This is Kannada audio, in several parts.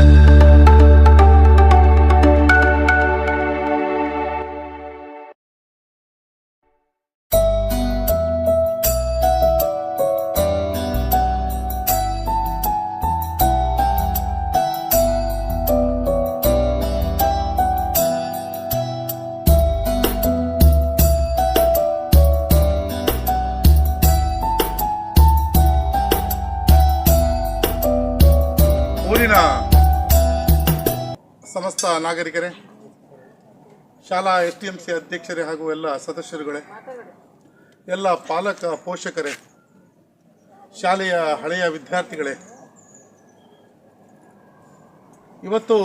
ಊರಿನ ನಾಗರಿಕರೇ, ಶಾಲಾ ಎಸ್ ಟಿ ಎಂ ಸಿ ಅಧ್ಯಕ್ಷರೇ ಹಾಗೂ ಎಲ್ಲ ಸದಸ್ಯರುಗಳೇ, ಎಲ್ಲ ಪಾಲಕ ಪೋಷಕರೇ, ಶಾಲೆಯ ಹಳೆಯ ವಿದ್ಯಾರ್ಥಿಗಳೇ, ಇವತ್ತು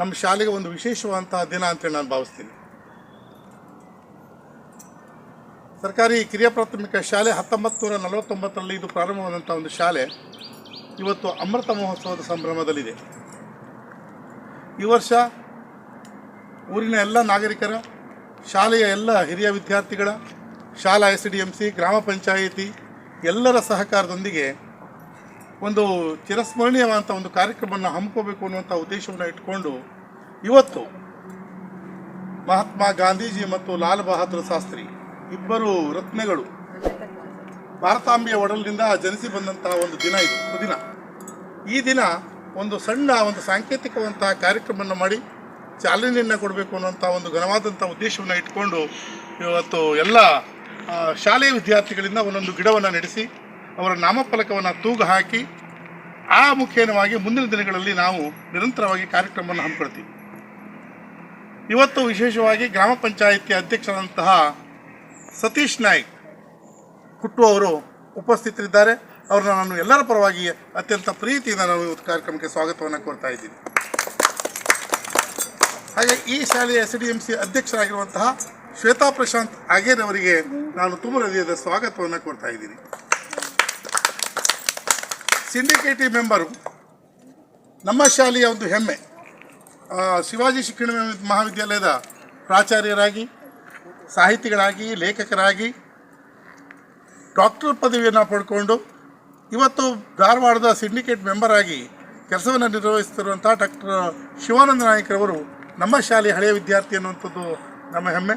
ನಮ್ಮ ಶಾಲೆಗೆ ಒಂದು ವಿಶೇಷವಾದಂತಹ ದಿನ ಅಂತೇಳಿ ನಾನು ಭಾವಿಸ್ತೀನಿ. ಸರ್ಕಾರಿ ಕಿರಿಯ ಪ್ರಾಥಮಿಕ ಶಾಲೆ ಹತ್ತೊಂಬತ್ತು ನೂರ ನಲವತ್ತೊಂಬತ್ತರಲ್ಲಿ ಇದು ಪ್ರಾರಂಭವಾದಂಥ ಒಂದು ಶಾಲೆ ಇವತ್ತು ಅಮೃತ ಮಹೋತ್ಸವದ ಸಂಭ್ರಮದಲ್ಲಿದೆ. ಈ ವರ್ಷ ಊರಿನ ಎಲ್ಲ ನಾಗರಿಕರ, ಶಾಲೆಯ ಎಲ್ಲ ಹಿರಿಯ ವಿದ್ಯಾರ್ಥಿಗಳ, ಶಾಲಾ ಎಸ್ ಡಿ ಎಂ ಸಿ ಗ್ರಾಮ ಪಂಚಾಯಿತಿ ಎಲ್ಲರ ಸಹಕಾರದೊಂದಿಗೆ ಒಂದು ಚಿರಸ್ಮರಣೀಯವಾದಂಥ ಒಂದು ಕಾರ್ಯಕ್ರಮವನ್ನು ಹಮ್ಮಿಕೋಬೇಕು ಅನ್ನುವಂಥ ಉದ್ದೇಶವನ್ನು ಇಟ್ಕೊಂಡು ಇವತ್ತು ಮಹಾತ್ಮ ಗಾಂಧೀಜಿ ಮತ್ತು ಲಾಲ್ ಬಹದ್ದೂರ್ ಶಾಸ್ತ್ರಿ ಇಬ್ಬರು ರತ್ನಗಳು ಭಾರತಾಂಬೆಯ ಒಡಲಿನಿಂದ ಜನಿಸಿ ಬಂದಂತಹ ಒಂದು ದಿನ ಇದು, ಸುದಿನ. ಈ ದಿನ ಒಂದು ಸಣ್ಣ ಒಂದು ಸಾಂಕೇತಿಕವಂತಹ ಕಾರ್ಯಕ್ರಮವನ್ನು ಮಾಡಿ ಚಾಲನೆಯನ್ನು ಕೊಡಬೇಕು ಅನ್ನುವಂಥ ಒಂದು ಘನವಾದಂಥ ಉದ್ದೇಶವನ್ನು ಇಟ್ಕೊಂಡು ಇವತ್ತು ಎಲ್ಲ ಶಾಲೆಯ ವಿದ್ಯಾರ್ಥಿಗಳಿಂದ ಒಂದೊಂದು ಗಿಡವನ್ನು ನಡೆಸಿ ಅವರ ನಾಮಫಲಕವನ್ನು ತೂಗು ಹಾಕಿ ಆ ಮುಖೇನವಾಗಿ ಮುಂದಿನ ದಿನಗಳಲ್ಲಿ ನಾವು ನಿರಂತರವಾಗಿ ಕಾರ್ಯಕ್ರಮವನ್ನು ಹಮ್ಮಿಕೊಳ್ತೀವಿ. ಇವತ್ತು ವಿಶೇಷವಾಗಿ ಗ್ರಾಮ ಪಂಚಾಯಿತಿ ಅಧ್ಯಕ್ಷರಾದಂತಹ ಸತೀಶ್ ನಾಯ್ಕ್ ಕುಟ್ಟು ಅವರು ಉಪಸ್ಥಿತರಿದ್ದಾರೆ. ಅವ್ರನ್ನ ನಾನು ಎಲ್ಲರ ಪರವಾಗಿ ಅತ್ಯಂತ ಪ್ರೀತಿಯಿಂದ ನಾನು ಇವತ್ತು ಕಾರ್ಯಕ್ರಮಕ್ಕೆ ಸ್ವಾಗತವನ್ನು ಕೋರ್ತಾ ಇದ್ದೀನಿ. ಹಾಗೆ ಈ ಶಾಲೆಯ ಎಸ್ ಡಿ ಎಂ ಸಿ ಅಧ್ಯಕ್ಷರಾಗಿರುವಂತಹ ಶ್ವೇತಾ ಪ್ರಶಾಂತ್ ಆಗೇರ್ ಅವರಿಗೆ ನಾನು ತುಂಬ ಹೃದಯದ ಸ್ವಾಗತವನ್ನು ಕೊಡ್ತಾ ಇದ್ದೀನಿ. ಸಿಂಡಿಕೇಟಿ ಮೆಂಬರು, ನಮ್ಮ ಶಾಲೆಯ ಒಂದು ಹೆಮ್ಮೆ ಶಿವಾಜಿ ಶಿಕ್ಷಣ ಮಹಾವಿದ್ಯಾಲಯದ ಪ್ರಾಚಾರ್ಯರಾಗಿ, ಸಾಹಿತಿಗಳಾಗಿ, ಲೇಖಕರಾಗಿ, ಡಾಕ್ಟರ್ ಪದವಿಯನ್ನು ಪಡ್ಕೊಂಡು ಇವತ್ತು ಧಾರವಾಡದ ಸಿಂಡಿಕೇಟ್ ಮೆಂಬರ್ ಆಗಿ ಕೆಲಸವನ್ನು ನಿರ್ವಹಿಸ್ತಿರುವಂಥ ಡಾಕ್ಟರ್ ಶಿವಾನಂದ ನಾಯಕರವರು ನಮ್ಮ ಶಾಲೆಯ ಹಳೆಯ ವಿದ್ಯಾರ್ಥಿ ಅನ್ನುವಂಥದ್ದು ನಮ್ಮ ಹೆಮ್ಮೆ.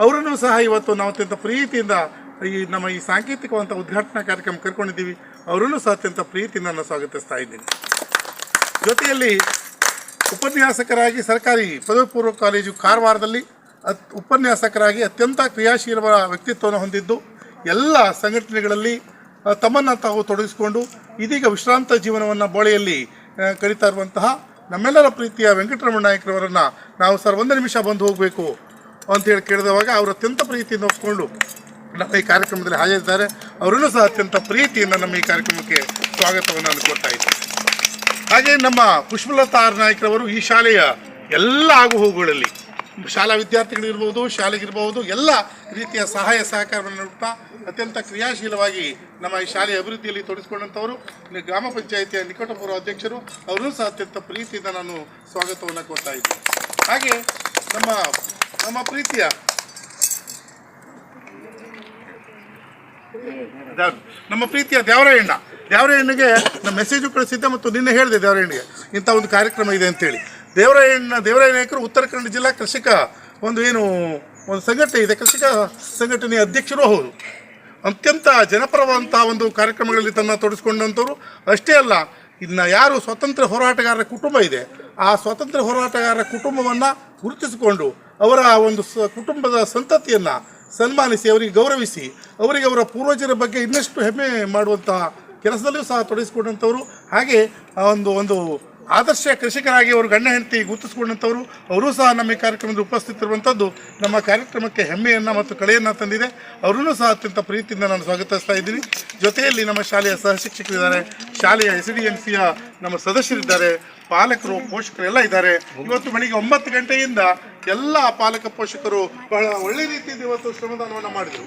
ಅವರನ್ನು ಸಹ ಇವತ್ತು ನಾವು ಅತ್ಯಂತ ಪ್ರೀತಿಯಿಂದ ಈ ನಮ್ಮ ಈ ಸಾಂಕೇತಿಕವಂಥ ಉದ್ಘಾಟನಾ ಕಾರ್ಯಕ್ರಮ ಕರ್ಕೊಂಡಿದ್ದೀವಿ. ಅವರನ್ನು ಸಹ ಅತ್ಯಂತ ಪ್ರೀತಿಯಿಂದ ನಾನು ಸ್ವಾಗತಿಸ್ತಾ ಇದ್ದೀನಿ. ಜೊತೆಯಲ್ಲಿ ಉಪನ್ಯಾಸಕರಾಗಿ ಸರ್ಕಾರಿ ಪದವಿ ಪೂರ್ವ ಕಾಲೇಜು ಕಾರವಾರದಲ್ಲಿ ಅತ್ ಉಪನ್ಯಾಸಕರಾಗಿ ಅತ್ಯಂತ ಕ್ರಿಯಾಶೀಲ ವ್ಯಕ್ತಿತ್ವವನ್ನು ಹೊಂದಿದ್ದು ಎಲ್ಲ ಸಂಘಟನೆಗಳಲ್ಲಿ ತಮ್ಮನ್ನು ತಾವು ತೊಡಗಿಸಿಕೊಂಡು ಇದೀಗ ವಿಶ್ರಾಂತ ಜೀವನವನ್ನು ಬಾಳೆಯಲ್ಲಿ ಕಳೀತಾ ಇರುವಂತಹ ನಮ್ಮೆಲ್ಲರ ಪ್ರೀತಿಯ ವೆಂಕಟರಮಣ ನಾಯಕರವರನ್ನು ನಾವು ಸರ್ ಒಂದು ನಿಮಿಷ ಬಂದು ಹೋಗಬೇಕು ಅಂತೇಳಿ ಕೇಳಿದವಾಗ ಅವರು ಅತ್ಯಂತ ಪ್ರೀತಿಯಿಂದ ಒಪ್ಪಿಕೊಂಡು ನಮ್ಮ ಈ ಕಾರ್ಯಕ್ರಮದಲ್ಲಿ ಹಾಜರಿದ್ದಾರೆ. ಅವರನ್ನು ಸಹ ಅತ್ಯಂತ ಪ್ರೀತಿಯಿಂದ ನಮ್ಮ ಈ ಕಾರ್ಯಕ್ರಮಕ್ಕೆ ಸ್ವಾಗತವನ್ನು ನಾನು ಕೊಡ್ತಾ ಇದ್ದೀನಿ. ಹಾಗೆ ನಮ್ಮ ಪುಷ್ಪಲತಾ ಆರ್ ನಾಯ್ಕರವರು ಈ ಶಾಲೆಯ ಎಲ್ಲ ಆಗುಹೋಗುಗಳಲ್ಲಿ ಶಾಲಾ ವಿದ್ಯಾರ್ಥಿಗಳಿರ್ಬೋದು, ಶಾಲೆಗಿರ್ಬೋದು, ಎಲ್ಲ ರೀತಿಯ ಸಹಾಯ ಸಹಕಾರವನ್ನು ನೀಡುತ್ತಾ ಅತ್ಯಂತ ಕ್ರಿಯಾಶೀಲವಾಗಿ ನಮ್ಮ ಈ ಶಾಲೆಯ ಅಭಿವೃದ್ಧಿಯಲ್ಲಿ ತೊಡಗಿಸಿಕೊಂಡಂಥವರು ಗ್ರಾಮ ಪಂಚಾಯಿತಿಯ ನಿಕಟಪೂರ್ವ ಅಧ್ಯಕ್ಷರು ಅವರೂ ಸಹ ಅತ್ಯಂತ ಪ್ರೀತಿಯಿಂದ ನಾನು ಸ್ವಾಗತವನ್ನು ಕೊಡ್ತಾ ಇದ್ದೀನಿ. ಹಾಗೆ ನಮ್ಮ ನಮ್ಮ ಪ್ರೀತಿಯ ನಮ್ಮ ಪ್ರೀತಿಯ ದೇವರಾಯಣ್ಣ ದೇವರಾಯಣ್ಣಗೆ ನಮ್ಮ ಮೆಸೇಜು ಕಳಿಸಿದ್ದೆ ಮತ್ತು ನಿನ್ನೆ ಹೇಳಿದೆ ದೇವರಾಯಣ್ಣಗೆ ಇಂಥ ಒಂದು ಕಾರ್ಯಕ್ರಮ ಇದೆ ಅಂತೇಳಿ. ದೇವರಾಯಣ್ಣ ದೇವರಾಯ ನಾಯಕರು ಉತ್ತರ ಕನ್ನಡ ಜಿಲ್ಲಾ ಕೃಷಿಕ ಒಂದು ಏನು, ಒಂದು ಸಂಘಟನೆ ಇದೆ, ಕೃಷಿಕ ಸಂಘಟನೆಯ ಅಧ್ಯಕ್ಷರು ಹೌದು. ಅತ್ಯಂತ ಜನಪರವಾದಂಥ ಒಂದು ಕಾರ್ಯಕ್ರಮಗಳಲ್ಲಿ ತನ್ನ ತೊಡಗಿಸ್ಕೊಂಡಂಥವ್ರು. ಅಷ್ಟೇ ಅಲ್ಲ ಇನ್ನು ಯಾರು ಸ್ವತಂತ್ರ ಹೋರಾಟಗಾರರ ಕುಟುಂಬ ಇದೆ, ಆ ಸ್ವತಂತ್ರ ಹೋರಾಟಗಾರರ ಕುಟುಂಬವನ್ನು ಗುರುತಿಸಿಕೊಂಡು ಅವರ ಒಂದು ಸ, ಕುಟುಂಬದ ಸಂತತಿಯನ್ನು ಸನ್ಮಾನಿಸಿ, ಅವರಿಗೆ ಗೌರವಿಸಿ, ಅವರಿಗೆ ಅವರ ಪೂರ್ವಜರ ಬಗ್ಗೆ ಇನ್ನಷ್ಟು ಹೆಮ್ಮೆ ಮಾಡುವಂತಹ ಕೆಲಸದಲ್ಲಿಯೂ ಸಹ ತೊಡಗಿಸಿಕೊಂಡಂಥವ್ರು. ಹಾಗೆ ಆ ಒಂದು ಒಂದು ಆದರ್ಶ ಕೃಷಿಕರಾಗಿ ಅವರು ಗಂಡ ಹೆಂಡತಿ ಗುರುತಿಸಿಕೊಂಡಂಥವರು, ಅವರೂ ಸಹ ನಮ್ಮ ಈ ಕಾರ್ಯಕ್ರಮದಲ್ಲಿ ಉಪಸ್ಥಿತಿರುವಂಥದ್ದು ನಮ್ಮ ಕಾರ್ಯಕ್ರಮಕ್ಕೆ ಹೆಮ್ಮೆಯನ್ನು ಮತ್ತು ಕಳೆಯನ್ನು ತಂದಿದೆ. ಅವರನ್ನು ಸಹ ಅತ್ಯಂತ ಪ್ರೀತಿಯಿಂದ ನಾನು ಸ್ವಾಗತಿಸ್ತಾ ಇದ್ದೀನಿ. ಜೊತೆಯಲ್ಲಿ ನಮ್ಮ ಶಾಲೆಯ ಸಹಶಿಕ್ಷಕರಿದ್ದಾರೆ ಶಾಲೆಯ ಎಸ್ ಡಿ ಎನ್ ಸಿಯ ನಮ್ಮ ಸದಸ್ಯರಿದ್ದಾರೆ, ಪಾಲಕರು ಪೋಷಕರು ಎಲ್ಲ ಇದ್ದಾರೆ. ಇವತ್ತು ಬೆಳಿಗ್ಗೆ ಒಂಬತ್ತು ಗಂಟೆಯಿಂದ ಎಲ್ಲ ಪಾಲಕ ಪೋಷಕರು ಬಹಳ ಒಳ್ಳೆ ರೀತಿಯಿಂದ ಇವತ್ತು ಶ್ರಮದಾನವನ್ನು ಮಾಡಿದರು.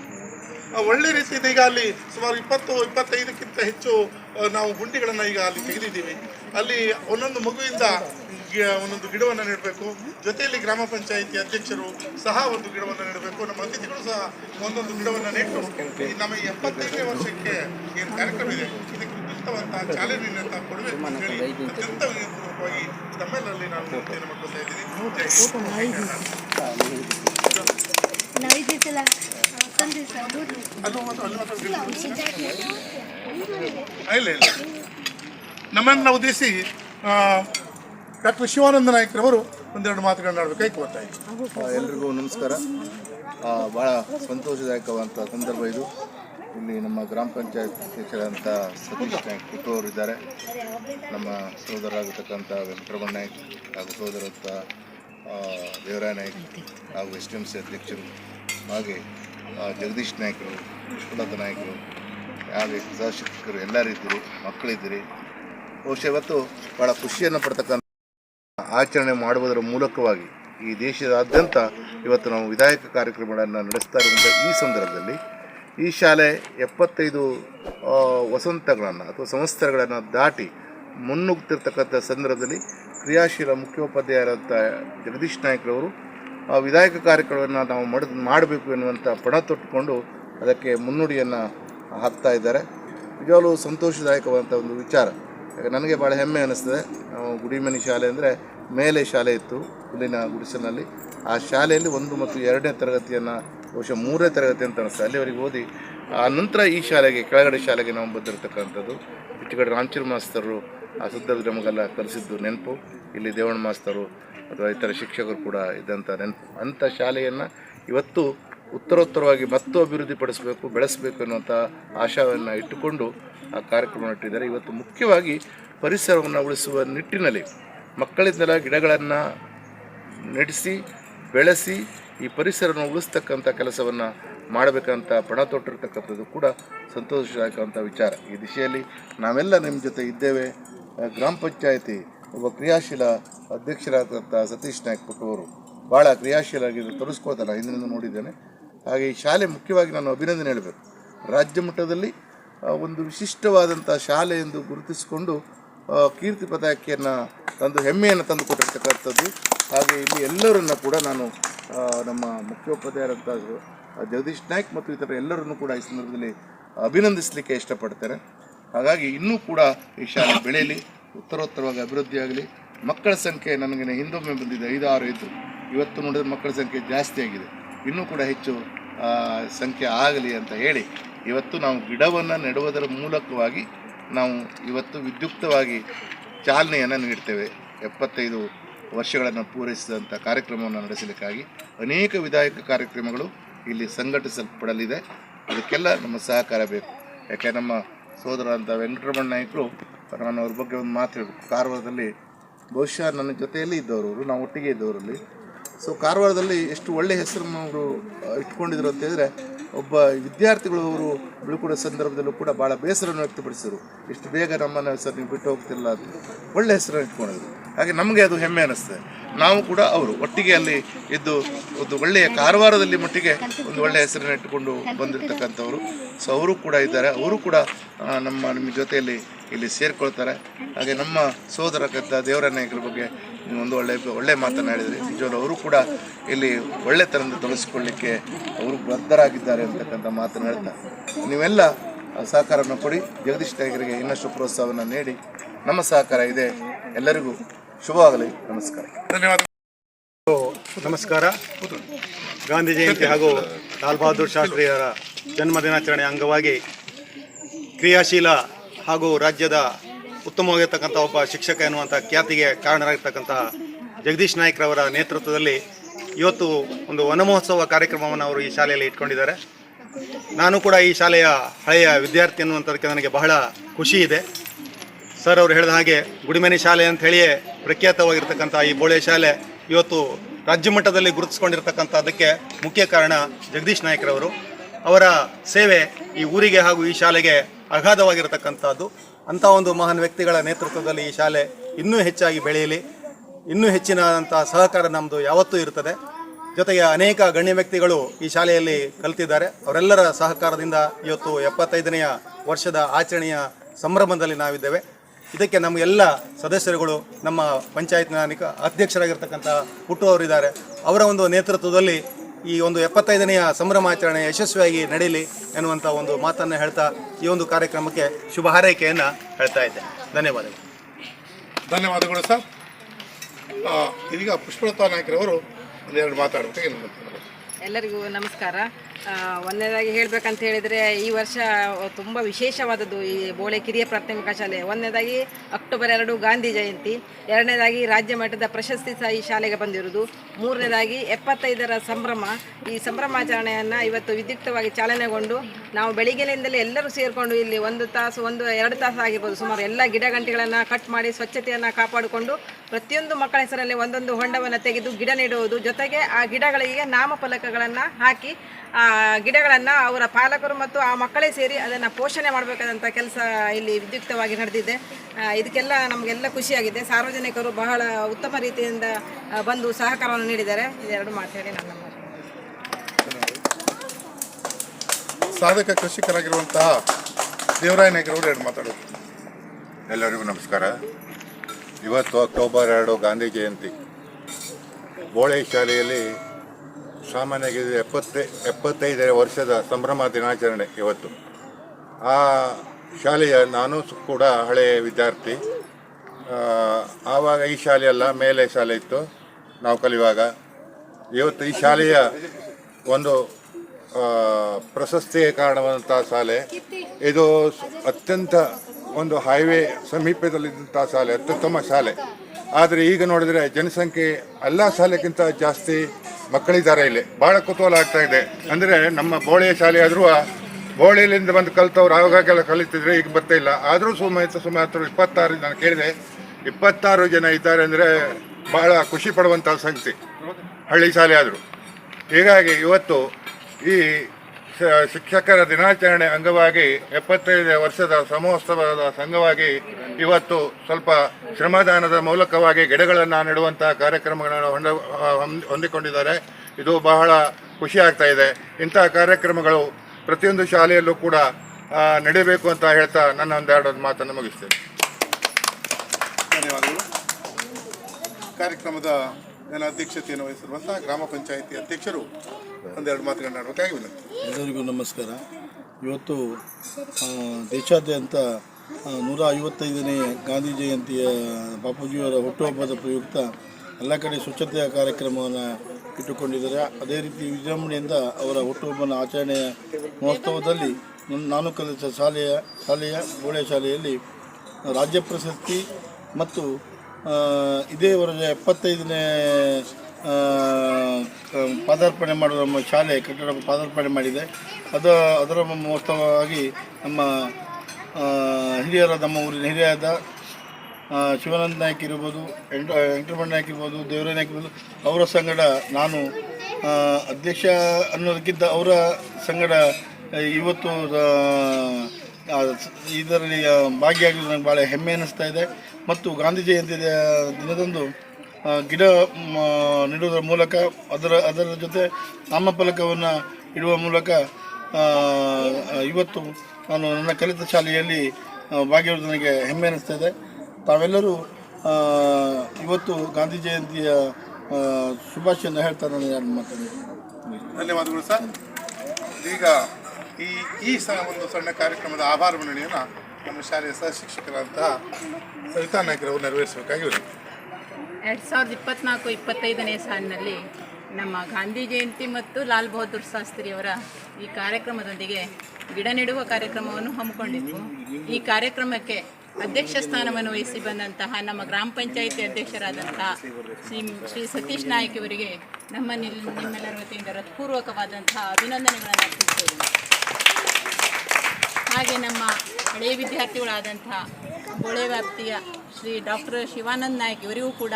ಒಳ್ಳೆ ರೀತಿಯಿಂದ ಈಗ ಅಲ್ಲಿ ಸುಮಾರು ಇಪ್ಪತ್ತು, ಇಪ್ಪತ್ತೈದಕ್ಕಿಂತ ಹೆಚ್ಚು ನಾವು ಗುಂಡಿಗಳನ್ನು ಈಗ ಅಲ್ಲಿ ತೆಗೆದಿದ್ದೀವಿ. ಅಲ್ಲಿ ಒಂದೊಂದು ಮಗುವಿಂದ ಒಂದೊಂದು ಗಿಡವನ್ನು ನೆಡಬೇಕು. ಜೊತೆಯಲ್ಲಿ ಗ್ರಾಮ ಪಂಚಾಯಿತಿ ಅಧ್ಯಕ್ಷರು ಸಹ ಒಂದು ಗಿಡವನ್ನು ನೆಡಬೇಕು. ನಮ್ಮ ಅತಿಥಿಗಳು ಸಹ ಒಂದೊಂದು ಗಿಡವನ್ನು ನೆಟ್ಟು ನಮ್ಮ ಎಪ್ಪತ್ತೈದನೇ ವರ್ಷಕ್ಕೆ ಏನು ಕಾರ್ಯಕ್ರಮ ಇದೆ. ಇದಕ್ಕೆ ಸೂಕ್ತವಾದಂತಹ ಚಾಲನೆಯನ್ನು ಅಂತ ಕೊಡಬೇಕು ಅಂತ ಹೇಳಿ ಅತ್ಯಂತ ವಿನಯಪೂರ್ವಕವಾಗಿ ತಮ್ಮೆಲ್ಲರಲ್ಲಿ ನಾನು ಮಾಡ್ಕೊಳ್ತಾ ಇದ್ದೀನಿ. ಇಲ್ಲ ಇಲ್ಲ. ನಮ್ಮನ್ನು ಉದ್ದೇಶಿಸಿ ಡಾಕ್ಟರ್ ಶಿವಾನಂದ ನಾಯ್ಕರವರು ಒಂದೆರಡು ಮಾತುಗಳನ್ನ ಆಡಬೇಕು. ಎಲ್ಲರಿಗೂ ಎಲ್ರಿಗೂ ನಮಸ್ಕಾರ. ಭಾಳ ಸಂತೋಷದಾಯಕವಂಥ ಸಂದರ್ಭ ಇದು. ಇಲ್ಲಿ ನಮ್ಮ ಗ್ರಾಮ ಪಂಚಾಯತ್ ಅಧ್ಯಕ್ಷರಾದಂಥ ಸತೀಶ್ ನಾಯ್ಕ್ ಪುಟ್ಟವರು ಇದ್ದಾರೆ. ನಮ್ಮ ಸೋದರರಾಗಿರ್ತಕ್ಕಂಥ ವೆಂಕಟರಮಣ ನಾಯ್ಕ್ ಹಾಗೂ ಸೋದರತ್ತ ದೇವರಾಯ ನಾಯ್ಕ್ ಹಾಗೂ ಎಸ್ ಡಿ ಎಂ ಸಿ ಅಧ್ಯಕ್ಷರು ಹಾಗೆ ಜಗದೀಶ್ ನಾಯಕರು ವಿಶ್ವನಾಥ ನಾಯಕರು, ಹಾಗೆ ಸಹಶಿಕ್ಷಕರು ಎಲ್ಲರಿದ್ದರು ಮಕ್ಕಳಿದ್ದೀರಿ ಬಹುಶಃ ಇವತ್ತು ಭಾಳ ಖುಷಿಯನ್ನು ಪಡ್ತಕ್ಕಂಥ ಆಚರಣೆ ಮಾಡುವುದರ ಮೂಲಕವಾಗಿ ಈ ದೇಶದಾದ್ಯಂತ ಇವತ್ತು ನಾವು ವಿಧಾಯಕ ಕಾರ್ಯಕ್ರಮಗಳನ್ನು ನಡೆಸ್ತಾ ಇರುವಂಥ ಈ ಸಂದರ್ಭದಲ್ಲಿ ಈ ಶಾಲೆ ಎಪ್ಪತ್ತೈದು ವಸಂತಗಳನ್ನು ಅಥವಾ ಸಂವತ್ಸರಗಳನ್ನು ದಾಟಿ ಮುನ್ನುಗ್ತಿರ್ತಕ್ಕಂಥ ಸಂದರ್ಭದಲ್ಲಿ ಕ್ರಿಯಾಶೀಲ ಮುಖ್ಯೋಪಾಧ್ಯಾಯರಾದಂಥ ಜಗದೀಶ್ ನಾಯ್ಕರವರು ವಿಧಾಯಕ ಕಾರ್ಯಕ್ರಮವನ್ನು ನಾವು ಮಾಡ, ಮಾಡಬೇಕು ಎನ್ನುವಂಥ ಪಣ ತೊಟ್ಟುಕೊಂಡು ಅದಕ್ಕೆ ಮುನ್ನುಡಿಯನ್ನು ಹಾಕ್ತಾ ಇದ್ದಾರೆ. ನಿಜವಾಗಲೂ ಸಂತೋಷದಾಯಕವಾದಂಥ ಒಂದು ವಿಚಾರ. ನನಗೆ ಭಾಳ ಹೆಮ್ಮೆ ಅನ್ನಿಸ್ತದೆ ಗುಡಿಮನಿ ಶಾಲೆ ಅಂದರೆ ಮೇಲೆ ಶಾಲೆ ಇತ್ತು, ಇಲ್ಲಿನ ಗುಡಿಸಲಿನಲ್ಲಿ ಆ ಶಾಲೆಯಲ್ಲಿ ಒಂದು ಮತ್ತು ಎರಡನೇ ತರಗತಿಯನ್ನು, ಬಹುಶಃ ಮೂರನೇ ತರಗತಿ ಅಂತ ಅನಿಸ್ತದೆ. ಅಲ್ಲಿವರೆಗೆ ಓದಿ, ಆ ನಂತರ ಈ ಶಾಲೆಗೆ, ಕೆಳಗಡೆ ಶಾಲೆಗೆ ನಾವು ಬಂದಿರತಕ್ಕಂಥದ್ದು. ಹೆಚ್ಚುಗಡೆ ರಾಮಚೂರು ಮಾಸ್ತರು, ಆ ಸಂದರ್ಭದಲ್ಲಿ ನಮಗೆಲ್ಲ ಕಲಿಸಿದ್ದು ನೆನಪು. ಇಲ್ಲಿ ದೇವಣ್ಣ ಮಾಸ್ತರು ಅಥವಾ ಇತರ ಶಿಕ್ಷಕರು ಕೂಡ ಇದ್ದಂಥ ನೆನಪು. ಅಂಥ ಶಾಲೆಯನ್ನು ಇವತ್ತು ಉತ್ತರೋತ್ತರವಾಗಿ ಮತ್ತು ಅಭಿವೃದ್ಧಿಪಡಿಸಬೇಕು, ಬೆಳೆಸಬೇಕು ಅನ್ನುವಂಥ ಆಶಾವನ್ನು ಇಟ್ಟುಕೊಂಡು ಆ ಕಾರ್ಯಕ್ರಮ ಇಟ್ಟಿದ್ದಾರೆ. ಇವತ್ತು ಮುಖ್ಯವಾಗಿ ಪರಿಸರವನ್ನು ಉಳಿಸುವ ನಿಟ್ಟಿನಲ್ಲಿ ಮಕ್ಕಳಿಂದಲ ಗಿಡಗಳನ್ನು ನಡೆಸಿ, ಬೆಳೆಸಿ, ಈ ಪರಿಸರವನ್ನು ಉಳಿಸ್ತಕ್ಕಂಥ ಕೆಲಸವನ್ನು ಮಾಡಬೇಕಂತ ಪಣ ತೊಟ್ಟಿರ್ತಕ್ಕಂಥದ್ದು ಕೂಡ ಸಂತೋಷದಾಯಕವಂಥ ವಿಚಾರ. ಈ ದಿಶೆಯಲ್ಲಿ ನಾವೆಲ್ಲ ನಿಮ್ಮ ಜೊತೆ ಇದ್ದೇವೆ. ಗ್ರಾಮ ಪಂಚಾಯತಿ ಒಬ್ಬ ಕ್ರಿಯಾಶೀಲ ಅಧ್ಯಕ್ಷರಾದಂಥ ಸತೀಶ್ ನಾಯ್ಕ ಪುಟ್ಟವರು ಭಾಳ ಕ್ರಿಯಾಶೀಲಾಗಿ ತೋರಿಸ್ಕೊಳ್ತಾರೆ ಹಿಂದಿನಿಂದ ನೋಡಿದ್ದೇನೆ. ಹಾಗೆ ಈ ಶಾಲೆ ಮುಖ್ಯವಾಗಿ ನಾನು ಅಭಿನಂದನೆ ಹೇಳಬೇಕು. ರಾಜ್ಯ ಮಟ್ಟದಲ್ಲಿ ಒಂದು ವಿಶಿಷ್ಟವಾದಂಥ ಶಾಲೆ ಎಂದು ಗುರುತಿಸಿಕೊಂಡು ಕೀರ್ತಿ ಪತಾಕೆಯನ್ನು ತಂದು, ಹೆಮ್ಮೆಯನ್ನು ತಂದು ಕೊಟ್ಟಿರ್ತಕ್ಕಂಥದ್ದು. ಹಾಗೆ ಇಲ್ಲಿ ಎಲ್ಲರನ್ನ ಕೂಡ ನಾನು ನಮ್ಮ ಮುಖ್ಯೋಪಾಧ್ಯಾಯರಂಥ ಜಗದೀಶ್ ನಾಯ್ಕ್ ಮತ್ತು ಇತರ ಎಲ್ಲರನ್ನು ಕೂಡ ಈ ಸಂದರ್ಭದಲ್ಲಿ ಅಭಿನಂದಿಸಲಿಕ್ಕೆ ಇಷ್ಟಪಡ್ತೇನೆ. ಹಾಗಾಗಿ ಇನ್ನೂ ಕೂಡ ಈ ಶಾಲೆ ಬೆಳೆಯಲಿ. ಉತ್ತರೋತ್ತರವಾಗಿ ಅಭಿವೃದ್ಧಿಯಾಗಲಿ ಮಕ್ಕಳ ಸಂಖ್ಯೆ ನನಗೆ ಹಿಂದೊಮ್ಮೆ ಬಂದಿದೆ ಐದು ಆರು ಇದ್ದು ಇವತ್ತು ನೋಡಿದ್ರೆ ಮಕ್ಕಳ ಸಂಖ್ಯೆ ಜಾಸ್ತಿ ಆಗಿದೆ. ಇನ್ನೂ ಕೂಡ ಹೆಚ್ಚು ಸಂಖ್ಯೆ ಆಗಲಿ ಅಂತ ಹೇಳಿ ಇವತ್ತು ನಾವು ಗಿಡವನ್ನು ನೆಡುವುದರ ಮೂಲಕವಾಗಿ ನಾವು ಇವತ್ತು ವಿದ್ಯುಕ್ತವಾಗಿ ಚಾಲನೆಯನ್ನು ನೀಡ್ತೇವೆ. ಎಪ್ಪತ್ತೈದು ವರ್ಷಗಳನ್ನು ಪೂರೈಸಿದಂಥ ಕಾರ್ಯಕ್ರಮವನ್ನು ನಡೆಸಲಿಕ್ಕಾಗಿ ಅನೇಕ ವಿಧಾಯಕ ಕಾರ್ಯಕ್ರಮಗಳು ಇಲ್ಲಿ ಸಂಘಟಿಸಲ್ಪಡಲಿದೆ. ಅದಕ್ಕೆಲ್ಲ ನಮ್ಮ ಸಹಕಾರ ಬೇಕು. ಯಾಕೆ, ನಮ್ಮ ಸೋದರ ಅಂತ ವೆಂಕಟರಮಣ ನಾಯಕರು ನಾನು ಅವ್ರ ಬಗ್ಗೆ ಒಂದು ಮಾತು ಹೇಳಬೇಕು. ಕಾರವಾರದಲ್ಲಿ ಬಹುಶಃ ನನ್ನ ಜೊತೆಯಲ್ಲಿ ಇದ್ದವರು ಅವರು, ನಾವು ಒಟ್ಟಿಗೆ ಇದ್ದವರಲ್ಲಿ ಸೊ ಕಾರವಾರದಲ್ಲಿ ಎಷ್ಟು ಒಳ್ಳೆಯ ಹೆಸರನ್ನು ಅವರು ಇಟ್ಕೊಂಡಿದ್ರು ಅಂತ ಹೇಳಿದ್ರೆ, ಒಬ್ಬ ವಿದ್ಯಾರ್ಥಿಗಳು ಅವರು ಬೀಳ್ಕೊಡೋ ಸಂದರ್ಭದಲ್ಲೂ ಕೂಡ ಭಾಳ ಬೇಸರವನ್ನು ವ್ಯಕ್ತಪಡಿಸಿದರು. ಇಷ್ಟು ಬೇಗ ನಮ್ಮನ್ನು ಸರ್ ನೀವು ಬಿಟ್ಟು ಹೋಗ್ತಿಲ್ಲ ಅಂತ. ಒಳ್ಳೆ ಹೆಸರನ್ನು ಇಟ್ಕೊಂಡಿದ್ರು. ಹಾಗೆ ನಮಗೆ ಅದು ಹೆಮ್ಮೆ ಅನ್ನಿಸ್ತದೆ ನಾವು ಕೂಡ ಅವರು ಒಟ್ಟಿಗೆ ಅಲ್ಲಿ ಇದ್ದು ಒಂದು ಒಳ್ಳೆಯ ಕಾರವಾರದಲ್ಲಿ ಮಟ್ಟಿಗೆ ಒಂದು ಒಳ್ಳೆಯ ಹೆಸರನ್ನು ಇಟ್ಟುಕೊಂಡು ಬಂದಿರತಕ್ಕಂಥವರು. ಸೊ ಅವರು ಕೂಡ ಇದ್ದಾರೆ. ಅವರು ಕೂಡ ನಮ್ಮ, ನಿಮ್ಮ ಜೊತೆಯಲ್ಲಿ ಇಲ್ಲಿ ಸೇರಿಕೊಳ್ತಾರೆ. ಹಾಗೆ ನಮ್ಮ ಸೋದರಕ್ಕಂಥ ದೇವರ ನಾಯಕರ ಬಗ್ಗೆ ಒಂದು ಒಳ್ಳೆ ಒಳ್ಳೆ ಮಾತನಾಡಿದರೆ ನಿಜವಾಗ್ಲೂ ಅವರು ಕೂಡ ಇಲ್ಲಿ ಒಳ್ಳೆತನದಿಂದ ತೊಡಗಿಸ್ಕೊಳ್ಳಿಕ್ಕೆ ಅವರು ಬದ್ಧರಾಗಿದ್ದಾರೆ ಅಂತಕ್ಕಂಥ ಮಾತನ್ನು ಹೇಳ್ತಾ ನೀವೆಲ್ಲ ಸಹಕಾರವನ್ನು ಕೊಡಿ. ಜಗದೀಶ್ ನಾಯಕರಿಗೆ ಇನ್ನಷ್ಟು ಪ್ರೋತ್ಸಾಹವನ್ನು ನೀಡಿ. ನಮ್ಮ ಸಹಕಾರ ಇದೆ. ಎಲ್ಲರಿಗೂ ಶುಭವಾಗಲಿ ನಮಸ್ಕಾರ. ಧನ್ಯವಾದ ನಮಸ್ಕಾರ. ಗಾಂಧಿ ಜಯಂತಿ ಹಾಗೂ ಲಾಲ್ ಬಹದ್ದೂರ್ ಶಾಸ್ತ್ರಿಯವರ ಜನ್ಮ ದಿನಾಚರಣೆ ಅಂಗವಾಗಿ ಕ್ರಿಯಾಶೀಲ ಹಾಗೂ ರಾಜ್ಯದ ಉತ್ತಮವಾಗಿರ್ತಕ್ಕಂಥ ಒಬ್ಬ ಶಿಕ್ಷಕ ಎನ್ನುವಂಥ ಖ್ಯಾತಿಗೆ ಕಾರಣರಾಗಿರ್ತಕ್ಕಂತಹ ಜಗದೀಶ್ ನಾಯ್ಕರವರ ನೇತೃತ್ವದಲ್ಲಿ ಇವತ್ತು ಒಂದು ವನಮಹೋತ್ಸವ ಕಾರ್ಯಕ್ರಮವನ್ನು ಅವರು ಈ ಶಾಲೆಯಲ್ಲಿ ಇಟ್ಕೊಂಡಿದ್ದಾರೆ. ನಾನು ಕೂಡ ಈ ಶಾಲೆಯ ಹಳೆಯ ವಿದ್ಯಾರ್ಥಿ ಎನ್ನುವಂಥದಕ್ಕೆ ನನಗೆ ಬಹಳ ಖುಷಿ ಇದೆ. ಸರ್ ಅವರು ಹೇಳಿದ ಹಾಗೆ ಗುಡಿಮನೆ ಶಾಲೆ ಅಂತ ಹೇಳಿಯೇ ಪ್ರಖ್ಯಾತವಾಗಿರ್ತಕ್ಕಂಥ ಈ ಬೋಳೆ ಶಾಲೆ ಇವತ್ತು ರಾಜ್ಯ ಮಟ್ಟದಲ್ಲಿ ಗುರುತಿಸ್ಕೊಂಡಿರ್ತಕ್ಕಂಥದ್ದಕ್ಕೆ ಮುಖ್ಯ ಕಾರಣ ಜಗದೀಶ್ ನಾಯಕರವರು ಅವರ ಸೇವೆ ಈ ಊರಿಗೆ ಹಾಗೂ ಈ ಶಾಲೆಗೆ ಅಗಾಧವಾಗಿರತಕ್ಕಂಥದ್ದು. ಅಂಥ ಒಂದು ಮಹಾನ್ ವ್ಯಕ್ತಿಗಳ ನೇತೃತ್ವದಲ್ಲಿ ಈ ಶಾಲೆ ಇನ್ನೂ ಹೆಚ್ಚಾಗಿ ಬೆಳೆಯಲಿ. ಇನ್ನೂ ಹೆಚ್ಚಿನಂಥ ಸಹಕಾರ ನಮ್ಮದು ಯಾವತ್ತೂ ಇರ್ತದೆ. ಜೊತೆಗೆ ಅನೇಕ ಗಣ್ಯ ವ್ಯಕ್ತಿಗಳು ಈ ಶಾಲೆಯಲ್ಲಿ ಕಲಿತಿದ್ದಾರೆ. ಅವರೆಲ್ಲರ ಸಹಕಾರದಿಂದ ಇವತ್ತು ಎಪ್ಪತ್ತೈದನೆಯ ವರ್ಷದ ಆಚರಣೆಯ ಸಂಭ್ರಮದಲ್ಲಿ ನಾವಿದ್ದೇವೆ. ಇದಕ್ಕೆ ನಮ್ಮ ಎಲ್ಲ ಸದಸ್ಯರುಗಳು ನಮ್ಮ ಪಂಚಾಯತ್ನ ನಿಕ ಅಧ್ಯಕ್ಷರಾಗಿರ್ತಕ್ಕಂಥ ಅವರು ಇದ್ದಾರೆ. ಅವರ ಒಂದು ನೇತೃತ್ವದಲ್ಲಿ ಈ ಒಂದು ಎಪ್ಪತ್ತೈದನೆಯ ಸಂಭ್ರಮಾಚರಣೆ ಯಶಸ್ವಿಯಾಗಿ ನಡೀಲಿ ಎನ್ನುವಂಥ ಒಂದು ಮಾತನ್ನು ಹೇಳ್ತಾ ಈ ಒಂದು ಕಾರ್ಯಕ್ರಮಕ್ಕೆ ಶುಭ ಹಾರೈಕೆಯನ್ನು ಹೇಳ್ತಾ ಇದ್ದೆ. ಧನ್ಯವಾದಗಳು. ಧನ್ಯವಾದಗಳು ಸರ್. ಇದೀಗ ಪುಷ್ಪಲತಾ ನಾಯ್ಕರವರು ಒಂದೆರಡು ಮಾತಾಡಬೇಕು ಎಲ್ಲರಿಗೂ ನಮಸ್ಕಾರ. ಒಂದನೇದಾಗಿ ಹೇಳಬೇಕಂತ ಹೇಳಿದರೆ ಈ ವರ್ಷ ತುಂಬ ವಿಶೇಷವಾದದ್ದು ಈ ಬೋಳೆ ಕಿರಿಯ ಪ್ರಾಥಮಿಕ ಶಾಲೆ. ಒಂದನೇದಾಗಿ ಅಕ್ಟೋಬರ್ ಎರಡು ಗಾಂಧಿ ಜಯಂತಿ. ಎರಡನೇದಾಗಿ ರಾಜ್ಯ ಮಟ್ಟದ ಪ್ರಶಸ್ತಿ ಸಹ ಈ ಶಾಲೆಗೆ ಬಂದಿರುವುದು. ಮೂರನೇದಾಗಿ ಎಪ್ಪತ್ತೈದರ ಸಂಭ್ರಮ. ಈ ಸಂಭ್ರಮಾಚರಣೆಯನ್ನು ಇವತ್ತು ವಿದ್ಯುಕ್ತವಾಗಿ ಚಾಲನೆಗೊಂಡು ನಾವು ಬೆಳಿಗ್ಗೆಯಿಂದಲೇ ಎಲ್ಲರೂ ಸೇರಿಕೊಂಡು ಇಲ್ಲಿ ಒಂದು ತಾಸು, ಒಂದು, ಎರಡು ತಾಸು ಆಗಿರ್ಬೋದು ಸುಮಾರು ಎಲ್ಲ ಗಿಡ ಗಂಟೆಗಳನ್ನು ಕಟ್ ಮಾಡಿ ಸ್ವಚ್ಛತೆಯನ್ನು ಕಾಪಾಡಿಕೊಂಡು ಪ್ರತಿಯೊಂದು ಮಕ್ಕಳ ಹೆಸರಲ್ಲಿ ಒಂದೊಂದು ಹೊಂಡವನ್ನು ತೆಗೆದು ಗಿಡ ನೆಡುವುದು. ಜೊತೆಗೆ ಆ ಗಿಡಗಳಿಗೆ ನಾಮಫಲಕಗಳನ್ನು ಹಾಕಿ ಆ ಗಿಡಗಳನ್ನು ಅವರ ಪಾಲಕರು ಮತ್ತು ಆ ಮಕ್ಕಳೇ ಸೇರಿ ಅದನ್ನು ಪೋಷಣೆ ಮಾಡಬೇಕಾದಂಥ ಕೆಲಸ ಇಲ್ಲಿ ವಿದ್ಯುಕ್ತವಾಗಿ ನಡೆದಿದೆ. ಇದಕ್ಕೆಲ್ಲ ನಮಗೆಲ್ಲ ಖುಷಿಯಾಗಿದೆ. ಸಾರ್ವಜನಿಕರು ಬಹಳ ಉತ್ತಮ ರೀತಿಯಿಂದ ಬಂದು ಸಹಕಾರವನ್ನು ನೀಡಿದ್ದಾರೆ. ಇದೆರಡು ಮಾತಾಡಿ ನನ್ನ ಮಾತು ಸಾಧಕ ಕೃಷಿಕರಾಗಿರುವಂತಹ ದೇವರಾಯ ನಾಯ್ಕರವರು ಎರಡು ಮಾತಾಡೋದು ಎಲ್ಲರಿಗೂ ನಮಸ್ಕಾರ. ಇವತ್ತು ಅಕ್ಟೋಬರ್ ಎರಡು ಗಾಂಧಿ ಜಯಂತಿ. ಬೋಳೆ ಶಾಲೆಯಲ್ಲಿ ಸಾಮಾನ್ಯವಾಗಿ ಎಪ್ಪತ್ತೈ ಎಪ್ಪತ್ತೈದನೇ ವರ್ಷದ ಸಂಭ್ರಮ ದಿನಾಚರಣೆ ಇವತ್ತು. ಆ ಶಾಲೆಯ ನಾನು ಕೂಡ ಹಳೆಯ ವಿದ್ಯಾರ್ಥಿ. ಆವಾಗ ಈ ಶಾಲೆಯಲ್ಲ ಮೇಲೆ ಶಾಲೆ ಇತ್ತು. ನಾವು ಕಲಿಯುವಾಗ ಇವತ್ತು ಈ ಶಾಲೆಯ ಒಂದು ಪ್ರಶಸ್ತಿಗೆ ಕಾರಣವಾದಂಥ ಶಾಲೆ, ಇದು ಅತ್ಯಂತ ಒಂದು ಹೈವೇ ಸಮೀಪದಲ್ಲಿದ್ದಂಥ ಶಾಲೆ, ಅತ್ಯುತ್ತಮ ಶಾಲೆ. ಆದರೆ ಈಗ ನೋಡಿದರೆ ಜನಸಂಖ್ಯೆ ಎಲ್ಲ ಶಾಲೆಗಿಂತ ಜಾಸ್ತಿ ಮಕ್ಕಳಿದ್ದಾರೆ ಇಲ್ಲಿ. ಭಾಳ ಕುತೂಹಲ ಆಗ್ತಾ ಇದೆ. ಅಂದರೆ ನಮ್ಮ ಬೋಳೆಯ ಶಾಲೆ ಆದರೂ ಬೋಳೆಯಲ್ಲಿಂದ ಬಂದು ಕಲಿತವ್ರು ಆವಾಗೆಲ್ಲ ಕಲಿತಿದ್ರೆ ಈಗ ಬರ್ತಾ ಇಲ್ಲ. ಆದರೂ ಸುಮಾರು ಸುಮಾರು ಇಪ್ಪತ್ತಾರು ನಾನು ಕೇಳಿದೆ. ಇಪ್ಪತ್ತಾರು ಜನ ಇದ್ದಾರೆ ಅಂದರೆ ಬಹಳ ಖುಷಿ ಪಡುವಂಥ ಸಂಗತಿ. ಹಳ್ಳಿ ಶಾಲೆ ಆದರು. ಹೀಗಾಗಿ ಇವತ್ತು ಈ ಶಿಕ್ಷಕರ ದಿನಾಚರಣೆ ಅಂಗವಾಗಿ ಎಪ್ಪತ್ತೈದು ವರ್ಷದ ಸಮೋತ್ಸವದ ಸಂಘವಾಗಿ ಇವತ್ತು ಸ್ವಲ್ಪ ಶ್ರಮದಾನದ ಮೂಲಕವಾಗಿ ಗಿಡಗಳನ್ನು ನೆಡುವಂತಹ ಕಾರ್ಯಕ್ರಮಗಳನ್ನು ಹೊಂದ ಹೊಂದ್- ಹೊಂದಿಕೊಂಡಿದ್ದಾರೆ. ಇದು ಬಹಳ ಖುಷಿ ಆಗ್ತಾ ಇದೆ. ಇಂತಹ ಕಾರ್ಯಕ್ರಮಗಳು ಪ್ರತಿಯೊಂದು ಶಾಲೆಯಲ್ಲೂ ಕೂಡ ನಡೀಬೇಕು ಅಂತ ಹೇಳ್ತಾ ನನ್ನ ಒಂದೆರಡೊಂದು ಮಾತನ್ನು ಮುಗಿಸ್ತೇನೆ. ಧನ್ಯವಾದಗಳು. ಕಾರ್ಯಕ್ರಮದ ನನ್ನ ಅಧ್ಯಕ್ಷತೆಯನ್ನು ವಹಿಸಿರುವಂತಹ ಗ್ರಾಮ ಪಂಚಾಯಿತಿ ಅಧ್ಯಕ್ಷರು ಒಂದೆರಡು ಮಾತುಗಳನ್ನು ಆಡಬೇಕಾಗಿ ವಿನಂತಿ. ಎಲ್ಲರಿಗೂ ನಮಸ್ಕಾರ. ಇವತ್ತು ದೇಶಾದ್ಯಂತ ನೂರ ಐವತ್ತೈದನೇ ಗಾಂಧಿ ಜಯಂತಿಯ ಬಾಪೂಜಿಯವರ ಹುಟ್ಟುಹಬ್ಬದ ಪ್ರಯುಕ್ತ ಎಲ್ಲ ಕಡೆ ಸ್ವಚ್ಛತೆಯ ಕಾರ್ಯಕ್ರಮವನ್ನು ಇಟ್ಟುಕೊಂಡಿದ್ದಾರೆ. ಅದೇ ರೀತಿ ವಿಜೃಂಭಣೆಯಿಂದ ಅವರ ಹುಟ್ಟುಹಬ್ಬನ ಆಚರಣೆಯ ಮಹೋತ್ಸವದಲ್ಲಿ ನನ್- ಕಲಿತ ಶಾಲೆಯ ಶಾಲೆಯ ಗೋಳೆ ಶಾಲೆಯಲ್ಲಿ ರಾಜ್ಯ ಪ್ರಶಸ್ತಿ ಮತ್ತು ಇದೇ ವರ್ಷ ಎಪ್ಪತ್ತೈದನೇ ಪಾದಾರ್ಪಣೆ ಮಾಡುವ ನಮ್ಮ ಶಾಲೆ, ಕಟ್ಟಡ ಪಾದಾರ್ಪಣೆ ಮಾಡಿದೆ. ಅದ, ಅದರ ಮಹೋತ್ಸವವಾಗಿ ನಮ್ಮ ಹಿರಿಯರ ನಮ್ಮ ಊರಿನ ಹಿರಿಯಾದ ಶಿವಾನಂದ ನಾಯ್ಕ ಇರ್ಬೋದು ಎಂಟ ವೆಂಕಟರಮಣ ನಾಯ್ಕ ಇರ್ಬೋದು, ದೇವರಾಯ ನಾಯ್ಕ ಇರ್ಬೋದು, ಅವರ ಸಂಗಡ ನಾನು ಅಧ್ಯಕ್ಷ ಅನ್ನೋದಕ್ಕಿಂತ ಅವರ ಸಂಗಡ, ಇವತ್ತು ಇದರಲ್ಲಿ ಭಾಗಿಯಾಗಿರೋದು ನನಗೆ ಭಾಳ ಹೆಮ್ಮೆ ಅನ್ನಿಸ್ತಾ ಇದೆ. ಮತ್ತು ಗಾಂಧಿ ಜಯಂತಿ ದಿನದಂದು ಗಿಡ ನೆಡುವುದರ ಮೂಲಕ ಅದರ ಅದರ ಜೊತೆ ನಾಮಫಲಕವನ್ನು ಇಡುವ ಮೂಲಕ ಇವತ್ತು ನಾನು ನನ್ನ ಕಲಿತ ಶಾಲೆಯಲ್ಲಿ ಆ, ಭಾಗಿಯಾಗುವುದು ನನಗೆ ಹೆಮ್ಮೆ ಅನ್ನಿಸ್ತಾ ಇದೆ. ತಾವೆಲ್ಲರೂ ಇವತ್ತು ಗಾಂಧಿ ಜಯಂತಿಯ ಶುಭಾಶಯನ ಹೇಳ್ತಾ ನಾನು ಯಾರು ಮಾತಾಡಿ? ಧನ್ಯವಾದಗಳು ಸರ್. ಈಗ ಈ ಈ ಸ ಒಂದು ಸಣ್ಣ ಕಾರ್ಯಕ್ರಮದ ಆಭಾರ ಮಂಡಳಿಯನ್ನು ನಮ್ಮ ಶಾಲೆಯ ಸಹ ಶಿಕ್ಷಕರಂತಹ ಸವಿತಾ ನಾಯ್ಕರವರು ನೆರವೇರಿಸಬೇಕಾಗಿ ಎರಡು ಸಾವಿರದ ಇಪ್ಪತ್ನಾಲ್ಕು, ಇಪ್ಪತ್ತೈದನೇ ಸಾಲಿನಲ್ಲಿ ನಮ್ಮ ಗಾಂಧಿ ಜಯಂತಿ ಮತ್ತು ಲಾಲ್ ಬಹದ್ದೂರ್ ಶಾಸ್ತ್ರಿಯವರ ಈ ಕಾರ್ಯಕ್ರಮದೊಂದಿಗೆ ಗಿಡ ನೆಡುವ ಕಾರ್ಯಕ್ರಮವನ್ನು ಹಮ್ಮಿಕೊಂಡಿದ್ವು. ಈ ಕಾರ್ಯಕ್ರಮಕ್ಕೆ ಅಧ್ಯಕ್ಷ ಸ್ಥಾನವನ್ನು ವಹಿಸಿ ಬಂದಂತಹ ನಮ್ಮ ಗ್ರಾಮ ಪಂಚಾಯಿತಿ ಅಧ್ಯಕ್ಷರಾದಂತಹ ಶ್ರೀ ಶ್ರೀ ಸತೀಶ್ ನಾಯ್ಕ ಇವರಿಗೆ ನಮ್ಮ ನಿಲ್ ನಿಮ್ಮೆಲ್ಲರ ವತಿಯಿಂದ ಹೃತ್ಪೂರ್ವಕವಾದಂತಹ ಅಭಿನಂದನೆಗಳನ್ನು ಅರ್ಪಿಸ್ತೇವೆ ಹಾಗೆ ನಮ್ಮ ಹಳೆಯ ವಿದ್ಯಾರ್ಥಿಗಳಾದಂತಹ ಬೋಳೆ ವ್ಯಾಪ್ತಿಯ ಶ್ರೀ ಡಾಕ್ಟರ್ ಶಿವಾನಂದ್ ನಾಯ್ಕ್ ಇವರಿಗೂ ಕೂಡ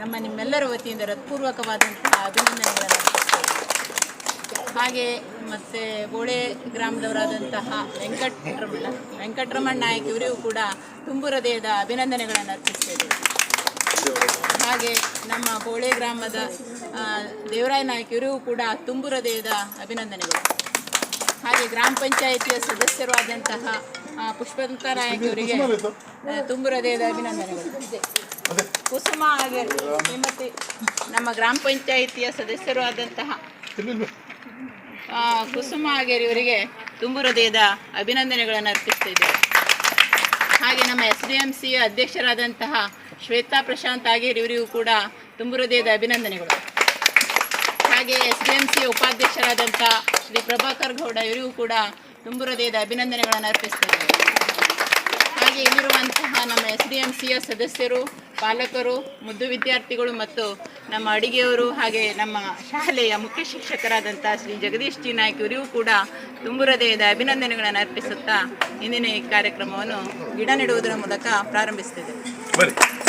ನಮ್ಮ ನಿಮ್ಮೆಲ್ಲರ ವತಿಯಿಂದ ಹೃತ್ಪೂರ್ವಕವಾದಂತಹ ಅಭಿನಂದನೆಗಳನ್ನು ಹಾಗೆ ಮತ್ತು ಬೋಳೆ ಗ್ರಾಮದವರಾದಂತಹ ವೆಂಕಟರಮಣ ವೆಂಕಟರಮಣ ನಾಯ್ಕ್ ಇವರಿಗೂ ಕೂಡ ತುಂಬು ಹೃದಯದ ಅಭಿನಂದನೆಗಳನ್ನು ಅರ್ಪಿಸ್ತೇವೆ. ಹಾಗೆ ನಮ್ಮ ಬೋಳೆ ಗ್ರಾಮದ ದೇವರಾಯ ನಾಯ್ಕ ಇವರಿಗೂ ಕೂಡ ತುಂಬು ಹೃದಯದ ಅಭಿನಂದನೆಗಳು. ಹಾಗೆ ಗ್ರಾಮ ಪಂಚಾಯಿತಿಯ ಸದಸ್ಯರು ಆದಂತಹ ಆ, ಪುಷ್ಪಲತಾ ನಾಯಕ್ ಅವರಿಗೆ ತುಂಬುರದೇದ ತುಂಬು ಹೃದಯದ ಅಭಿನಂದನೆಗಳು. ಕುಸುಮ ಹಾಗೆ ಶ್ರೀಮತಿ ನಮ್ಮ ಗ್ರಾಮ ಪಂಚಾಯಿತಿಯ ಸದಸ್ಯರು ಆದಂತಹ ಕುಸುಮ ಆಗೇರಿ ಇವರಿಗೆ ತುಂಬು ಹೃದಯದ ಅಭಿನಂದನೆಗಳನ್ನು ಅರ್ಪಿಸ್ತಾ ಇದ್ದೇವೆ ಹಾಗೆ ನಮ್ಮ ಎಸ್ ಡಿ ಎಂ ಸಿಯ ಅಧ್ಯಕ್ಷರಾದಂತಹ ಶ್ವೇತಾ ಪ್ರಶಾಂತ್ ಆಗೇರಿ ಇವರಿಗೂ ಕೂಡ ತುಂಬು ಹೃದಯದ ಅಭಿನಂದನೆಗಳು. ಹಾಗೆ ಎಸ್ ಡಿ ಎಂ ಸಿ ಉಪಾಧ್ಯಕ್ಷರಾದಂಥ ಶ್ರೀ ಪ್ರಭಾಕರ್ ಗೌಡ ಇವರಿಗೂ ಕೂಡ ತುಂಬು ಹೃದಯದ ಅಭಿನಂದನೆಗಳನ್ನು ಅರ್ಪಿಸ್ತೇವೆ ಹಾಗೆ ಇಲ್ಲಿರುವಂತಹ ನಮ್ಮ ಎಸ್ ಡಿ ಎಂ ಸಿಯ ಸದಸ್ಯರು, ಪಾಲಕರು, ಮುದ್ದು ವಿದ್ಯಾರ್ಥಿಗಳು ಮತ್ತು ನಮ್ಮ ಅಡಿಗೆಯವರು ಹಾಗೆ ನಮ್ಮ ಶಾಲೆಯ ಮುಖ್ಯ ಶಿಕ್ಷಕರಾದಂಥ ಶ್ರೀ ಜಗದೀಶ್ ಜಿ ನಾಯ್ಕ ಇವರಿಗೂ ಕೂಡ ತುಂಬು ಹೃದಯದ ಅಭಿನಂದನೆಗಳನ್ನು ಅರ್ಪಿಸುತ್ತಾ ಇಂದಿನ ಈ ಕಾರ್ಯಕ್ರಮವನ್ನು ಗಿಡ ನೆಡುವುದರ ಮೂಲಕ ಪ್ರಾರಂಭಿಸ್ತಿದ್ದೇವೆ. ಬನ್ನಿ.